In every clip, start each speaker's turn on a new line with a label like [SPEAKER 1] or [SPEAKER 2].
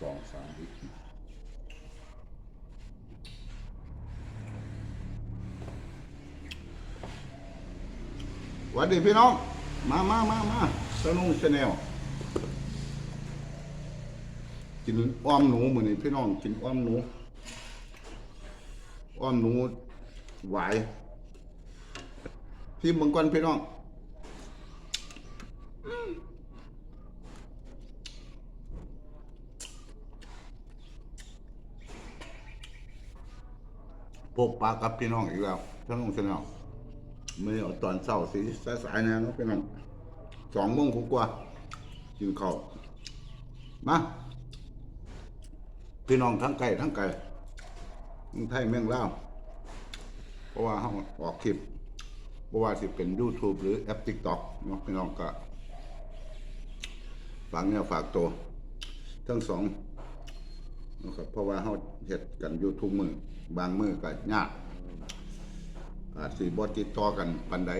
[SPEAKER 1] สองสามวิวัสดีพี่น้อง มามามามาสนุกชาแนลกินอ้อมหนูมือนี่พี่น้องกินอ้อมหนู อ้อมหนูไหวพี่มังกรพี่น้อง พบปะกับพี่น้องอีกแล้วท่านลงเสนอไม่เอาตอนเศร้าสีสายๆนะเนาะพี่น้องสองโมงกว่ากินข้าวมาพี่น้องทั้งไก่ทั้งไก่ทั้งไทยเมืองลาวเพราะว่าเขาออกคลิปเพราะว่าสิเป็น YouTube หรือแอป TikTok เนาะพี่น้องก็ฝากเนี่ยฝากตัว ทั้งสอง นะครับเพราะว่าเขาเฮ็ดกันอยู่ทุกมือบางมือก็ยากอาจสิบ่ติดต่อกันปานใด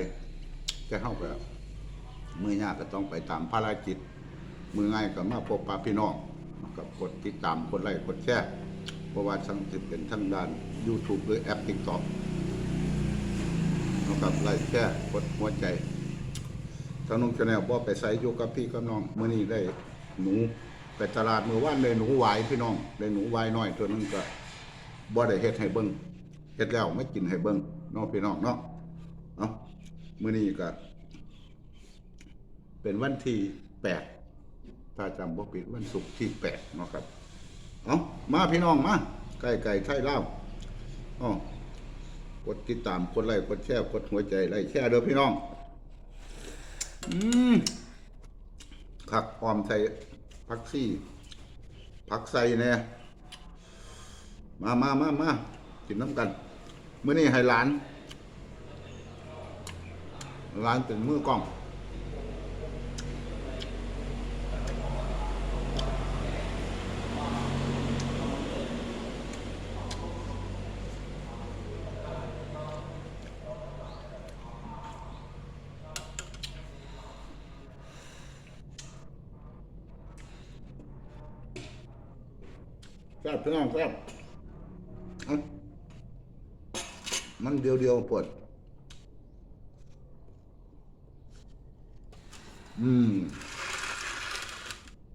[SPEAKER 1] แต่เฮาก็มือยากก็ต้องไปตามภารกิจ มือง่ายก็มาพบปะพี่น้องนะครับกดติดตามกดไลค์กดแชร์เพราะว่าทั้งสิเป็นทั้งด้าน YouTube หรือแอป TikTok นะครับไลค์แชร์กดหัวใจทางน้องชาแนลบ่ไปใส่อยู่กับพี่กับน้องมื้อนี้ได้หนู ไปตลาดมือวานได้หนูหวายพี่น้องได้หนูหวายน้อยตัวนึงก็บ่ได้เฮ็ดให้เบิ่งเฮ็ดแล้วไม่กินให้เบิ่งเนาะพี่น้องเนาะเนาะมื้อนี้ก็เป็นวันที่แปดถ้าจำบ่ผิดวันศุกร์ที่แปดเนาะครับเอามาพี่น้องมาไก่ไก่ไทยเล่าอ๋อกดติดตามกดไลค์กดแชร์กดหัวใจไลค์แชร์เด้อพี่น้อง อืมผักออมใส่ ผักซี่ผักใส่เนี่ยมามามามากินน้ำกันเมื่อนี้ให้หลานหลานเป็นมือกล้อง แซ่บพี่น้องแซ่บเอ้ามันเดียวเดียวๆปวด อืม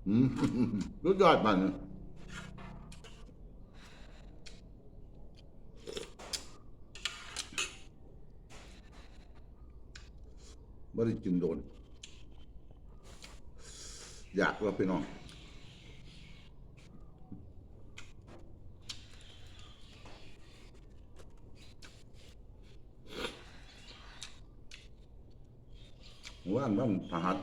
[SPEAKER 1] อืมรู้ยอดมันไม่ได้กินโดน อยากว่าพี่น้อง ว่านบ้านพหัส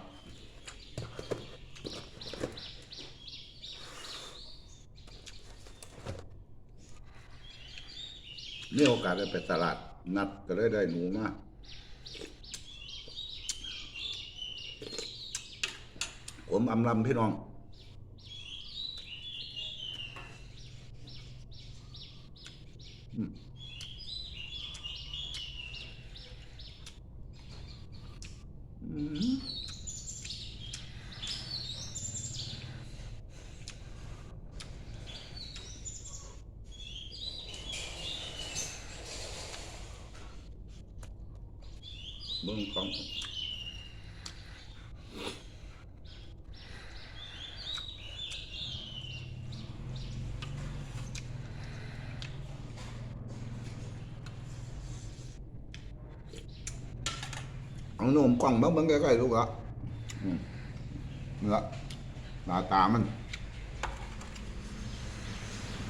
[SPEAKER 1] มีโอกาสได้ไปตลาด นัดก็เลยได้หนูมาผมอำลำพี่น้อง เบิ่งของเอาหนุ่มกล่องเบิ่งเบิ่งใกล้ๆลูกอะอืมนี่ละหน้าตามัน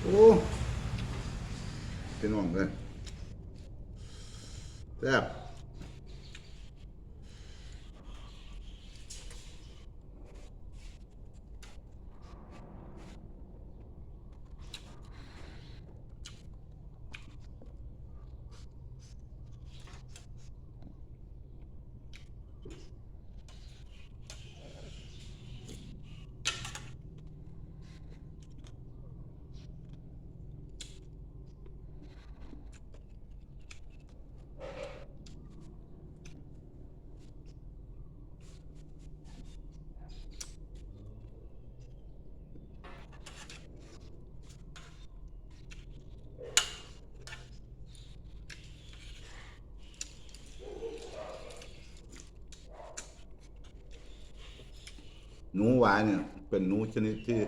[SPEAKER 1] โอ้เป็นห่วงเลยแซ่บ นูหวายเนี่ย เป็นหนูชนิดที่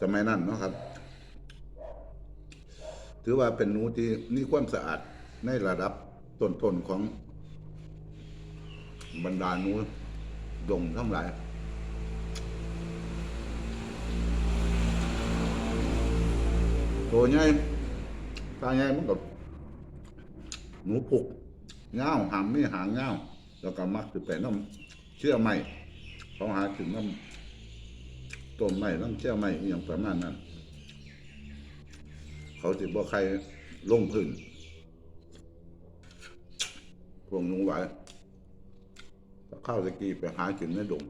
[SPEAKER 1] สมัยนั้นเนาะครับ ถือว่าเป็นหนูที่มีความสะอาดในระดับต้นๆของบรรดาหนูดงทั้งหลายตัวใหญ่ตาใหญ่มันกับหนูผุกเงาหามไม่หางเงาแล้วก็มักจะไปน้ำเชื่อไม้ เขาหาถึงน้ำต้นไม้น้ำเชื่อไม้อย่างประมาณนั้น เขาสิบ่ใครลงพื้นพวกหนูไหวถ้าเข้าตะกี้ไปหากินในดง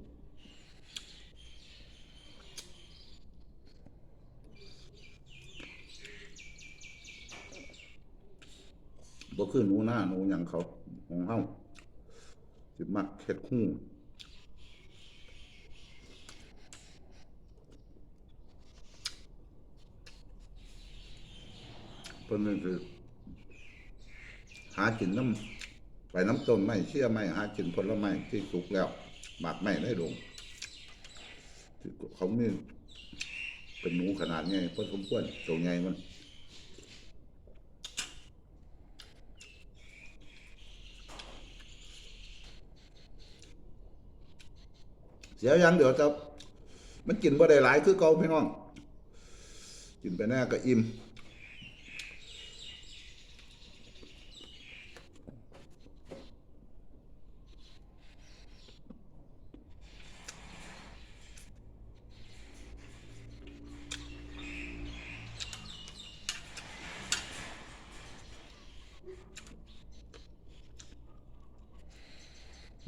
[SPEAKER 1] บ่คือหนูหน้าหนูหยังเขาของเฮาสิมักเฮ็ดฮู้ เพิ่นนั่นคือ หากินน้ำไปน้ำต้นไม้เชื่อไม้หากินผลไม้ที่สุกแล้วหมากไม้ได้ดงเขามีเป็นหนูขนาดใหญ่พอสมควรตัวใหญ่มันเสียยังเดี๋ยวจะมันกินบ่ได้หลายคือเก่าพี่น้อง กินไปแน่ก็อิ่ม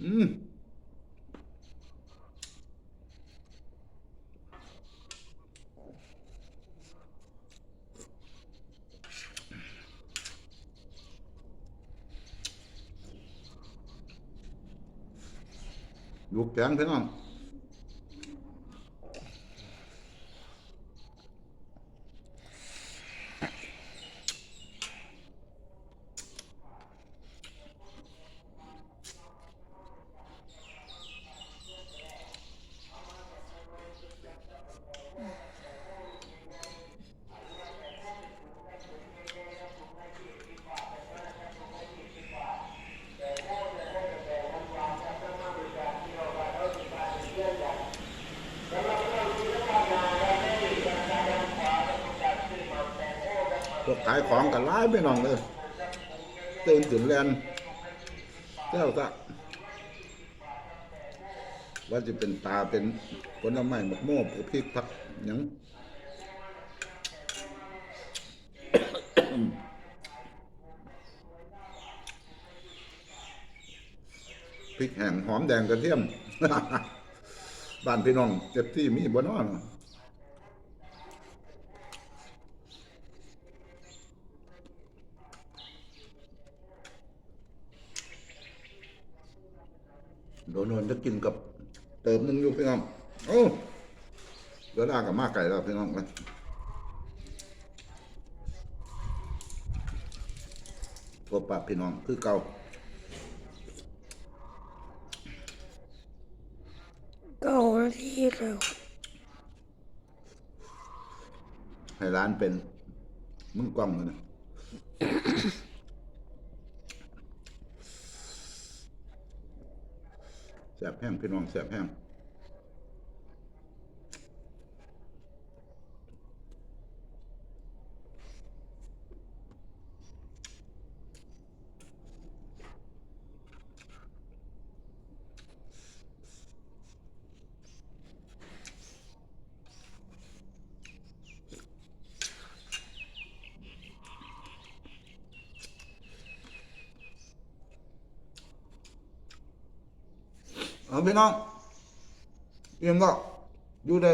[SPEAKER 1] อืมลูกายของกันร้ายพี่นองเลยตื่นถึงแลนเจ้าซะว่าจะเป็นตาเป็นผลไม้หมกโม่พวกพริกผักยังพริกแห้งหอมแดงกระเทียม บ้านพี่น้องเจ็บที่มีบ่นอน โดนนจะกินกับเติมนึงอยู่พี่น้องโอ้เดี๋ยวลากับมาไก่แล้วพี่น้องนะพบปะพี่น้องคือเก่า
[SPEAKER 2] เก้านาทีแล้ว
[SPEAKER 1] ให้ร้านเป็นมึงกล้องเลยนะ แสบแห้งพี่น้องแสบแห้ง เอาพี่น้องเตรียมก็อยู่ไ